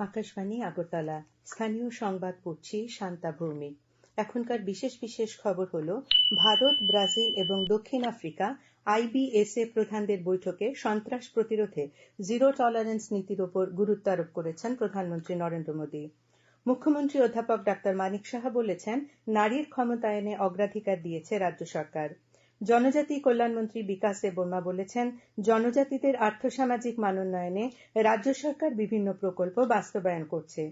আকাশবাণী, আগরতলা। স্থানীয় সংবাদ পড়ছি শান্তা ভৌমিক। এখনকার বিশেষ বিশেষ খবর হল, ভারত, ব্রাজিল এবং দক্ষিণ আফ্রিকা আইবিএসএ প্রধানদের বৈঠকে সন্ত্রাস প্রতিরোধে জিরো টলারেন্স নীতির ওপর গুরুত্ব আরোপ করেছেন প্রধানমন্ত্রী নরেন্দ্র মোদী। মুখ্যমন্ত্রী অধ্যাপক ডাক্তার মানিক সাহা বলেছেন, নারীর ক্ষমতায়নে অগ্রাধিকার দিয়েছে রাজ্য সরকার। জনজাতি কল্যাণমন্ত্রী বিকাশ দেববর্মা বলেছেন, জনজাতিদের আর্থসামাজিক মানোন্নয়নে রাজ্য সরকার বিভিন্ন প্রকল্প বাস্তবায়ন করছে।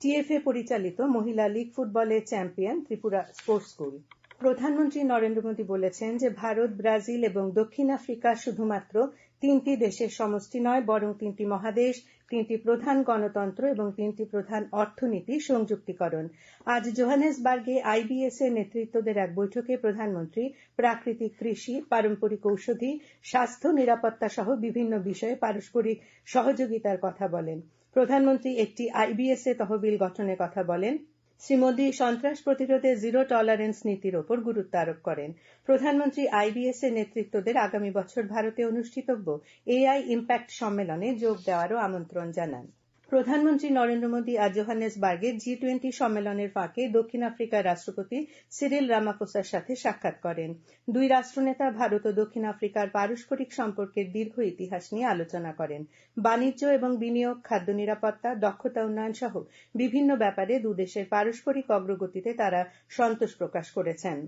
টিএফএ পরিচালিত মহিলা লীগ ফুটবলের চ্যাম্পিয়ন ত্রিপুরা স্পোর্টস স্কুল। প্রধানমন্ত্রী নরেন্দ্র মোদী বলেছেন যে ভারত, ব্রাজিল এবং দক্ষিণ আফ্রিকা শুধুমাত্র তিনটি দেশের সমষ্টি নয়, বরং তিনটি মহাদেশ, তিনটি প্রধান গণতন্ত্র এবং তিনটি প্রধান অর্থনীতি সংযুক্তিকরণ। আজ জোহানেসবার্গে আইবিএসএ নেতৃত্বদের এক বৈঠকে প্রধানমন্ত্রী প্রাকৃতিক কৃষি, পারম্পরিক ঔষধি, স্বাস্থ্য, নিরাপত্তা সহ বিভিন্ন বিষয়ে পারস্পরিক সহযোগিতার কথা বলেন। প্রধানমন্ত্রী একটি আইবিএসএ তহবিল গঠনের কথা বলেন। শ্রী মোদী সন্ত্রাস প্রতিরোধে জিরো টলারেন্স নীতির ওপর গুরুত্ব আরোপ করেন। প্রধানমন্ত্রী আইবিএস এর নেতৃত্বদের আগামী বছর ভারতে অনুষ্ঠিতব্য এআই ইম্প্যাক্ট সম্মেলনে যোগ দেওয়ারও আমন্ত্রণ জানান। প্রধানমন্ত্রী নরেন্দ্র মোদী আজ জোহানেসবার্গে জি টোয়েন্টি সম্মেলনের ফাঁকে দক্ষিণ আফ্রিকার রাষ্ট্রপতি সিরিল রামাফোসার সাথে সাক্ষাৎ করেন। দুই রাষ্ট্রনেতা ভারত ও দক্ষিণ আফ্রিকার পারস্পরিক সম্পর্কের দীর্ঘ ইতিহাস নিয়ে আলোচনা করেন। বাণিজ্য এবং বিনিয়োগ, খাদ্য নিরাপত্তা, দক্ষতা উন্নয়ন সহ বিভিন্ন ব্যাপারে দুদেশের পারস্পরিক অগ্রগতিতে তারা সন্তোষ প্রকাশ করেছেন।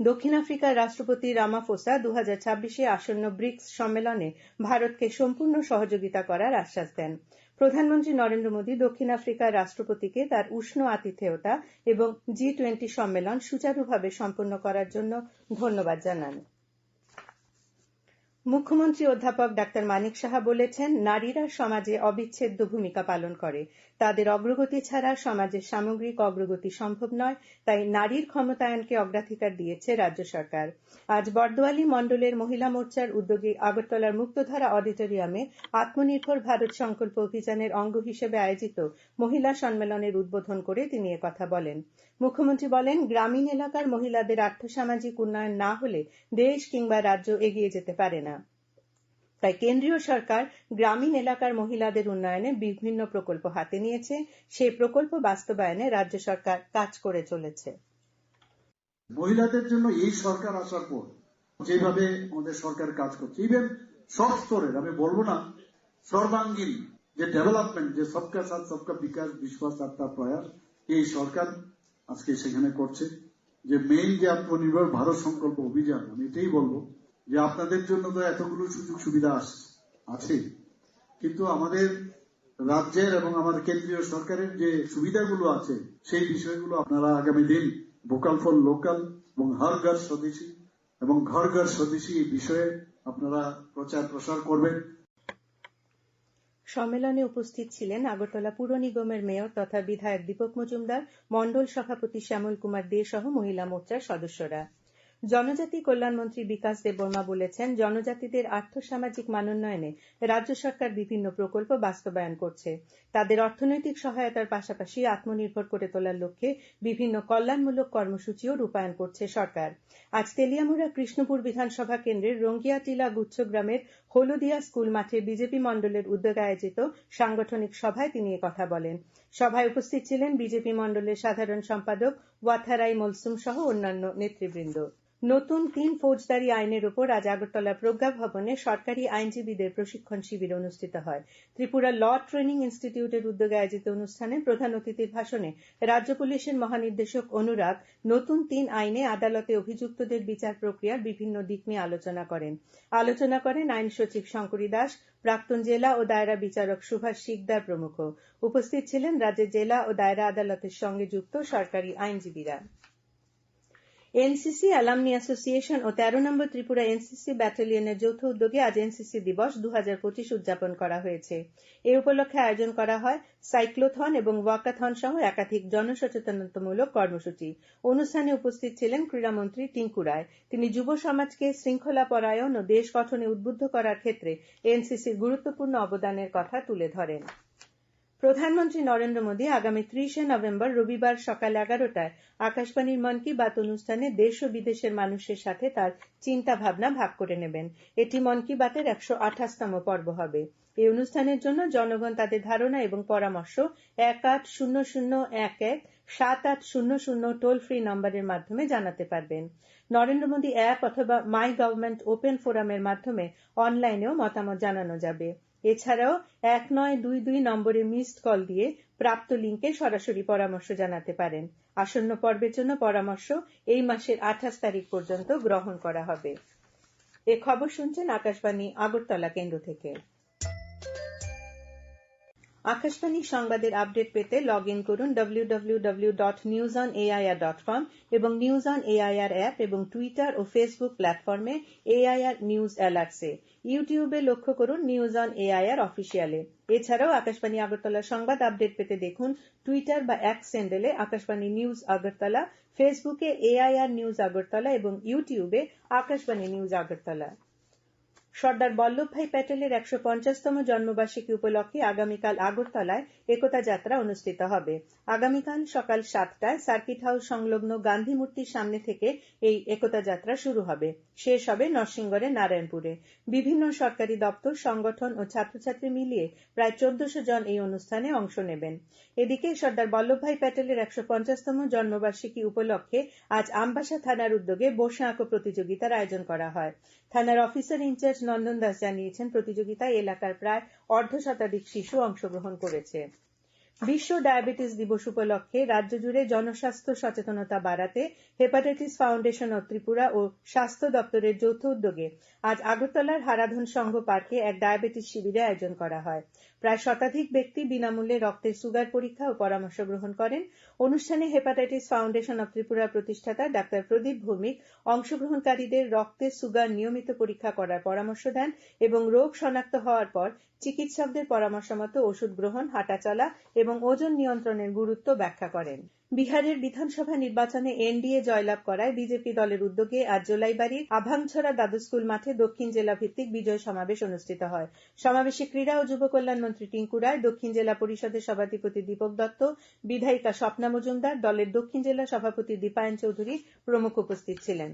দক্ষিণ আফ্রিকার রাষ্ট্রপতি রামাফোসা দু হাজার আসন্ন ব্রিক্স সম্মেলনে ভারতকে সম্পূর্ণ সহযোগিতা করার আশ্বাস দেন। প্রধানমন্ত্রী নরেন্দ্র মোদী দক্ষিণ আফ্রিকার রাষ্ট্রপতিকে তার উষ্ণ আতিথেয়তা এবং জি টোয়েন্টি সম্মেলন সুচারুভাবে সম্পন্ন করার জন্য ধন্যবাদ জানান। মুখ্যমন্ত্রী অধ্যাপক ডাক্তার মানিক সাহা বলেছেন, নারীরা সমাজে অবিচ্ছেদ্য ভূমিকা পালন করে। তাদের অগ্রগতি ছাড়া সমাজের সামগ্রিক অগ্রগতি সম্ভব নয়, তাই নারীর ক্ষমতায়নকে অগ্রাধিকার দিয়েছে রাজ্য সরকার। আজ বর্দোয়ালি মণ্ডলের মহিলা মোর্চার উদ্যোগে আগরতলার মুক্তধারা অডিটোরিয়ামে আত্মনির্ভর ভারত সংকল্প অভিযানের অঙ্গ হিসেবে আয়োজিত মহিলা সম্মেলনের উদ্বোধন করে তিনি কথা বলেন। মুখ্যমন্ত্রী বলেন, গ্রামীণ এলাকার মহিলাদের আর্থসামাজিক উন্নয়ন না হলে দেশ কিংবা রাজ্য এগিয়ে যেতে পারে না। তাই কেন্দ্রীয় সরকার গ্রামীণ এলাকার মহিলাদের উন্নয়নে বিভিন্ন প্রকল্প হাতে নিয়েছে। সেই প্রকল্প বাস্তবায়নে রাজ্য সরকার কাজ করে চলেছে। মহিলাদের জন্য এই সরকার আসার পর যেভাবে আমাদের সরকার কাজ করছে ইভেন সব স্তরের, আমি বলব না, সর্বাঙ্গীন যে ডেভেলপমেন্ট যে সবকা সাথ, সবকা বিকাশ, বিশ্বাস, আত্মা, প্রয়াস, এই সরকার আজকে সেখানে করছে। যে মেইন যে আত্মনির্ভর ভারত সংকল্প অভিযান, আমি এটাই বলব যে আপনাদের জন্য তো এতগুলো সুযোগ সুবিধা আছে। কিন্তু আমাদের রাজ্যের এবং আমাদের কেন্দ্রীয় সরকারের যে সুবিধাগুলো আছে, সেই বিষয়গুলো আপনারা আগামী দিন ভোকাল ফর লোকাল এবং হর ঘর স্বদেশী এবং ঘর ঘর স্বদেশী এই বিষয়ে আপনারা প্রচার প্রসার করবেন। সম্মেলনে উপস্থিত ছিলেন আগরতলা পুর নিগমের মেয়র তথা বিধায়ক দীপক মজুমদার মন্ডল সভাপতি শ্যামল কুমার দে সহ মহিলা মোর্চার সদস্যরা। জনজাতি কল্যাণমন্ত্রী বিকাশ দেববর্মা বলেছেন, জনজাতিদের আর্থসামাজিক মানোন্নয়নে রাজ্য সরকার বিভিন্ন প্রকল্প বাস্তবায়ন করছে। তাদের অর্থনৈতিক সহায়তার পাশাপাশি আত্মনির্ভর করে তোলার লক্ষ্যে বিভিন্ন কল্যাণমূলক কর্মসূচিও রূপায়ণ করছে সরকার। আজ তেলিয়ামুড়া কৃষ্ণপুর বিধানসভা কেন্দ্রের রঙ্গিয়াটিলা গুচ্ছগ্রামের হলদিয়া স্কুল মাঠে বিজেপি মন্ডলের উদ্যোগে আয়োজিত সাংগঠনিক সভায় তিনি কথা বলেন। সভায় উপস্থিত ছিলেন বিজেপি মন্ডলের সাধারণ সম্পাদক ওয়াথারাই মলসুম সহ অন্যান্য নেতৃবৃন্দ। নতুন তিন ফৌজদারি আইনের উপর আজ আগরতলা প্রজ্ঞা ভবনে সরকারি আইনজীবীদের প্রশিক্ষণ শিবির অনুষ্ঠিত হয়। ত্রিপুরা ল ট্রেনিং ইনস্টিটিউটের উদ্যোগে আয়োজিত অনুষ্ঠানে প্রধান অতিথির ভাষণে রাজ্য পুলিশের মহানির্দেশক অনুরাগ নতুন তিন আইনে আদালতে অভিযুক্তদের বিচার প্রক্রিয়ার বিভিন্ন দিক নিয়ে আলোচনা করেন। আলোচনা করেন আইন সচিব শঙ্করী দাস, প্রাক্তন জেলা ও দায়রা বিচারক সুভাষ শিকদার প্রমুখ। উপস্থিত ছিলেন রাজ্যের জেলা ও দায়রা আদালতের সঙ্গে যুক্ত সরকারি আইনজীবীরা। এনসিসি অ্যালামনি অ্যাসোসিয়েশন ও তেরো নম্বর ত্রিপুরা এনসিসি ব্যাটালিয়নের যৌথ উদ্যোগে আজ এনসিসি দিবস দু হাজার পঁচিশ উদযাপন করা হয়েছে। এ উপলক্ষে আয়োজন করা হয় সাইক্লোথন এবং ওয়াকাথন সহ একাধিক জনসচেতনতামূলক কর্মসূচি। অনুষ্ঠানে উপস্থিত ছিলেন ক্রীড়ামন্ত্রী টিঙ্কু রায়। তিনি যুব সমাজকে শৃঙ্খলা পরায়ণ ও দেশ গঠনে উদ্বুদ্ধ করার ক্ষেত্রে এনসিসির গুরুত্বপূর্ণ অবদানের কথা তুলে ধরেন। প্রধানমন্ত্রী নরেন্দ্র মোদী আগামী ত্রিশে নভেম্বর রবিবার সকাল এগারোটায় আকাশবাণীর মন কি বাত অনুষ্ঠানে দেশ ও বিদেশের মানুষের সাথে তার চিন্তা ভাবনা ভাগ করে নেবেন। এটি মন কি বাতের একশো আঠাশতম পর্ব হবে। এই অনুষ্ঠানের জন্য জনগণ তাদের ধারণা এবং পরামর্শ এক আট শূন্য শূন্য এক এক, সাত আট শূন্য শূন্য টোল ফ্রি নম্বরের মাধ্যমে জানাতে পারবেন। নরেন্দ্র মোদী অ্যাপ অথবা মাই গভর্নমেন্ট ওপেন ফোরামের মাধ্যমে অনলাইনেও মতামত জানানো যাবে। এছাড়াও এক নয় দুই দুই নম্বরে মিসড কল দিয়ে প্রাপ্ত লিঙ্কে সরাসরি পরামর্শ জানাতে পারেন। আসন্ন পর্বের জন্য পরামর্শ এই মাসের আঠাশ তারিখ পর্যন্ত গ্রহণ করা হবে। এ খবর শুনছেন আকাশবাণী আগরতলা কেন্দ্র থেকে। আকাশবাণী সংবাদের আপডেট পেতে লগ ইন করুন www.newsonair.com এবং নিউজ অন এআইআর অ্যাপ এবং টুইটার ও ফেসবুক প্ল্যাটফর্মে এআইআর নিউজ অ্যালার্টসে ইউটিউবে লক্ষ্য করুন নিউজ অন এআইআর অফিসিয়ালে এছাড়াও আকাশবাণী আগরতলার সংবাদ আপডেট পেতে দেখুন টুইটার বা এক স্যান্ডেলে আকাশবাণী নিউজ আগরতলা, ফেসবুকে এআইআর নিউজ আগরতলা এবং ইউটিউবে আকাশবাণী নিউজ আগরতলা। সর্দার বল্লভভাই প্যাটেলের একশো পঞ্চাশতম জন্মবার্ষিকী উপলক্ষে আগামীকাল আগরতলায় একতা যাত্রা অনুষ্ঠিত হবে। আগামীকাল সকাল সাতটায় সার্কিট হাউস সংলগ্ন গান্ধী মূর্তির সামনে থেকে এই একতা যাত্রা শুরু হবে। শেষ হবে নরসিংগড়ের নারায়ণপুরে। বিভিন্ন সরকারি দপ্তর, সংগঠন ও ছাত্রছাত্রী মিলিয়ে প্রায় চোদ্দশো জন এই অনুষ্ঠানে অংশ নেবেন। এদিকে সর্দার বল্লভভাই প্যাটেলের একশো পঞ্চাশতম জন্মবার্ষিকী উপলক্ষে আজ আমবাসা থানার উদ্যোগে বসে আঁকো প্রতিযোগিতার আয়োজন করা হয়। থানার অফিসার ইনচার্জ নন্দন দাস জানিয়েছেন প্রতিযোগিতায় এলাকার প্রায় অর্ধ শতাধিক শিশু অংশগ্রহণ করেছে। বিশ্ব ডায়াবেটিস দিবস উপলক্ষে রাজ্য জুড়ে জনস্বাস্থ্য সচেতনতা বাড়াতে হেপাটাইটিস ফাউন্ডেশন অব ত্রিপুরা ও স্বাস্থ্য দপ্তরের যৌথ উদ্যোগে আজ আগরতলার হারাধন সংঘ পার্কে এক ডায়াবেটিস শিবিরে আয়োজন করা হয়। প্রায় শতাধিক ব্যক্তি বিনামূল্যে রক্তের সুগার পরীক্ষা ও পরামর্শ গ্রহণ করেন। অনুষ্ঠানে হেপাটাইটিস ফাউন্ডেশন অব ত্রিপুরা প্রতিষ্ঠাতা ডাক্তার প্রদীপ ভৌমিক অংশগ্রহণকারীদের রক্তের সুগার নিয়মিত পরীক্ষা করার পরামর্শ দেন এবং রোগ শনাক্ত হওয়ার পর চিকিৎসকদের পরামর্শ মতো ওষুধ গ্রহণ হাঁটাচলা এবং ওজন নিয়ন্ত্রণের গুরুত্ব ব্যাখ্যা করেন। বিহারের বিধানসভা নির্বাচনে এনডিএ জয়লাভ করায় বিজেপি দলের উদ্যোগে আজ জোলাইবাড়ির আভাংছড়া দাদু স্কুল মাঠে দক্ষিণ জেলা ভিত্তিক বিজয় সমাবেশ অনুষ্ঠিত হয়। সমাবেশে ক্রীড়া ও যুব কল্যাণ মন্ত্রী টিঙ্কু রায়, দক্ষিণ জেলা পরিষদের সভাধিপতি দীপক দত্ত, বিধায়িকা স্বপ্না মজুমদার, দলের দক্ষিণ জেলা সভাপতি দীপায়ন চৌধুরী প্রমুখ উপস্থিত ছিলেন।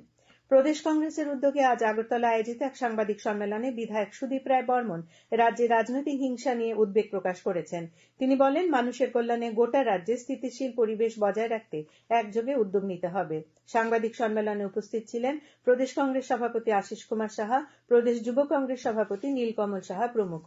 প্রদেশ কংগ্রেসের উদ্যোগে আজ আগরতলা আয়োজিত এক সাংবাদিক সম্মেলনে বিধায়ক সুদীপ রায় বর্মন রাজ্যে রাজনৈতিক হিংসা নিয়ে উদ্বেগ প্রকাশ করেছেন। তিনি বলেন, মানুষের কল্যাণে গোটা রাজ্যে স্থিতিশীল পরিবেশ বজায় রাখতে একযোগে উদ্যোগ নিতে হবে। সাংবাদিক সম্মেলনে উপস্থিত ছিলেন প্রদেশ কংগ্রেস সভাপতি আশিস কুমার সাহা, প্রদেশ যুব কংগ্রেস সভাপতি নীলকমল সাহা প্রমুখ।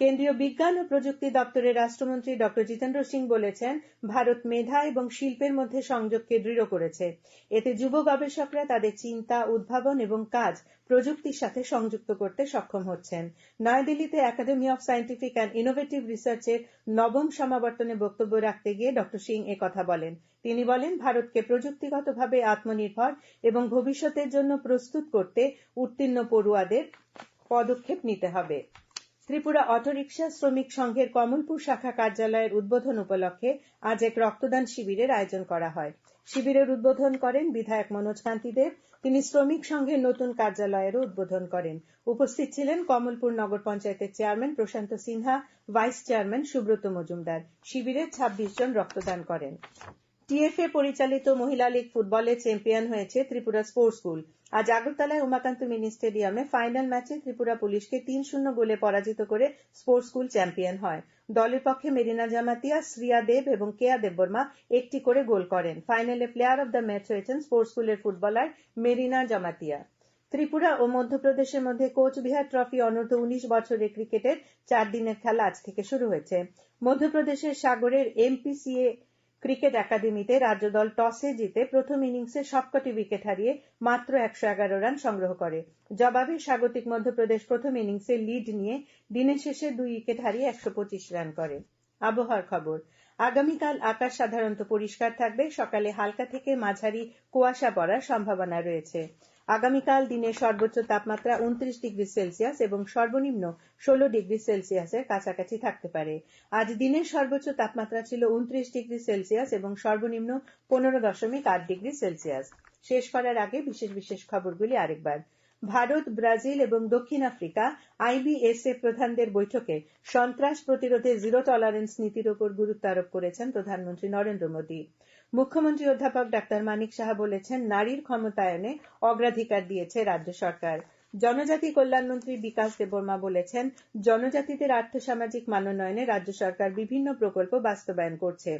কেন্দ্রীয় বিজ্ঞান ও প্রযুক্তি দপ্তরের রাষ্ট্রমন্ত্রী ড. জিতেন্দ্র সিং বলেছেন, ভারত মেধা এবং শিল্পের মধ্যে সংযোগকে দৃঢ় করেছে। এতে যুব গবেষকরা তাদের চিন্তা, উদ্ভাবন এবং কাজ প্রযুক্তির সাথে সংযুক্ত করতে সক্ষম হচ্ছেন। নয়াদিল্লিতে academy of scientific and innovative রিসার্চের নবম সমাবর্তনে বক্তব্য রাখতে গিয়ে ড. সিং কথা বলেন। তিনি বলেন, ভারতকে প্রযুক্তিগতভাবে আত্মনির্ভর এবং ভবিষ্যতের জন্য প্রস্তুত করতে উত্তীর্ণ পড়ুয়াদের পদক্ষেপ নিতে হবে। ত্রিপুরা অটোরিকশা শ্রমিক সংঘের কমলপুর শাখা কার্যালয়ের উদ্বোধন উপলক্ষে আজ এক রক্তদান শিবিরের আয়োজন করা হয়। শিবিরের উদ্বোধন করেন বিধায়ক মনোজ কান্তি দেব। তিনি শ্রমিক সংঘের নতুন কার্যালয়েরও উদ্বোধন করেন। উপস্থিত ছিলেন কমলপুর নগর পঞ্চায়েতের chairman Prashanta Sinha, vice chairman Subrata Majumdar. শিবিরে ছাব্বিশ জন রক্তদান করেন। টিএফএ পরিচালিত মহিলা লীগ ফুটবলে চ্যাম্পিয়ন হয়েছে ত্রিপুরা স্পোর্টস স্কুল। আজ আগরতলায় উমাকান্ত মিনি স্টেডিয়ামে ফাইনাল ম্যাচে ত্রিপুরা পুলিশকে তিন শূন্য গোলে পরাজিত করে স্পোর্টস স্কুল চ্যাম্পিয়ন হয়। দলের পক্ষে মেরিনা জামাতিয়া, শ্রিয়া দেব এবং কেয়া দেববর্মা একটি করে গোল করেন। ফাইনালে প্লেয়ার অব দ্য ম্যাচ হয়েছেন স্পোর্টস স্কুলের ফুটবলার মেরিনা জামাতিয়া। ত্রিপুরা ও মধ্যপ্রদেশের মধ্যে কোচবিহার ট্রফি অনূর্ধ্ব উনিশ বছরের ক্রিকেটের চার দিনের খেলা আজ থেকে শুরু হয়েছে। মধ্যপ্রদেশের সাগরের এমপিসিএ ক্রিকেট একাডেমিতে রাজ্য দল টসে জিতে প্রথম ইনিংসে সবকটি উইকেট হারিয়ে মাত্র একশো এগারো রান সংগ্রহ করে। জবাবে স্বাগতিক মধ্যপ্রদেশ প্রথম ইনিংসে লিড নিয়ে দিনের শেষে দুই উইকেট হারিয়ে একশো পঁচিশ রান করে। আবহাওয়ার খবর। আগামীকাল আকাশ সাধারণত পরিষ্কার থাকবে। সকালে হালকা থেকে মাঝারি কুয়াশা পড়ার সম্ভাবনা রয়েছে। আগামীকাল দিনের সর্বোচ্চ তাপমাত্রা উনত্রিশ ডিগ্রি সেলসিয়াস এবং সর্বনিম্ন ষোলো ডিগ্রি সেলসিয়াসের কাছাকাছি থাকতে পারে। আজ দিনের সর্বোচ্চ তাপমাত্রা ছিল উনত্রিশ ডিগ্রি সেলসিয়াস এবং সর্বনিম্ন পনেরো দশমিক আট ডিগ্রি সেলসিয়াস। শেষ করার আগে বিশেষ বিশেষ খবরগুলি আরেকবার। ভারত, ব্রাজিল এবং দক্ষিণ আফ্রিকা আইবিএসএ প্রধানদের বৈঠকে সন্ত্রাস প্রতিরোধে জিরো টলারেন্স নীতির ওপর গুরুত্ব আরোপ করেছেন প্রধানমন্ত্রী নরেন্দ্র মোদী। মুখ্যমন্ত্রী অধ্যাপক ডাক্তার মানিক সাহা বলেছেন, নারীর ক্ষমতায়নে অগ্রাধিকার দিয়েছে রাজ্য সরকার। জনজাতি কল্যাণমন্ত্রী বিকাশ দেববর্মা বলেছেন, জনজাতিদের আর্থসামাজিক মানোন্নয়নে রাজ্য সরকার বিভিন্ন প্রকল্প বাস্তবায়ন করছে।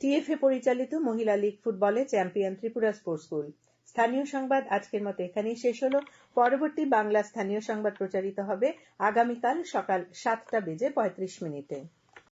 টিএফএ পরিচালিত মহিলা লীগ ফুটবলে চ্যাম্পিয়ন ত্রিপুরা স্পোর্টস স্কুল। স্থানীয় সংবাদ আজকের মতো এখানেই শেষ হল। পরবর্তী বাংলা স্থানীয় সংবাদ প্রচারিত হবে আগামীকাল সকাল সাতটা বেজে পঁয়ত্রিশ মিনিটে।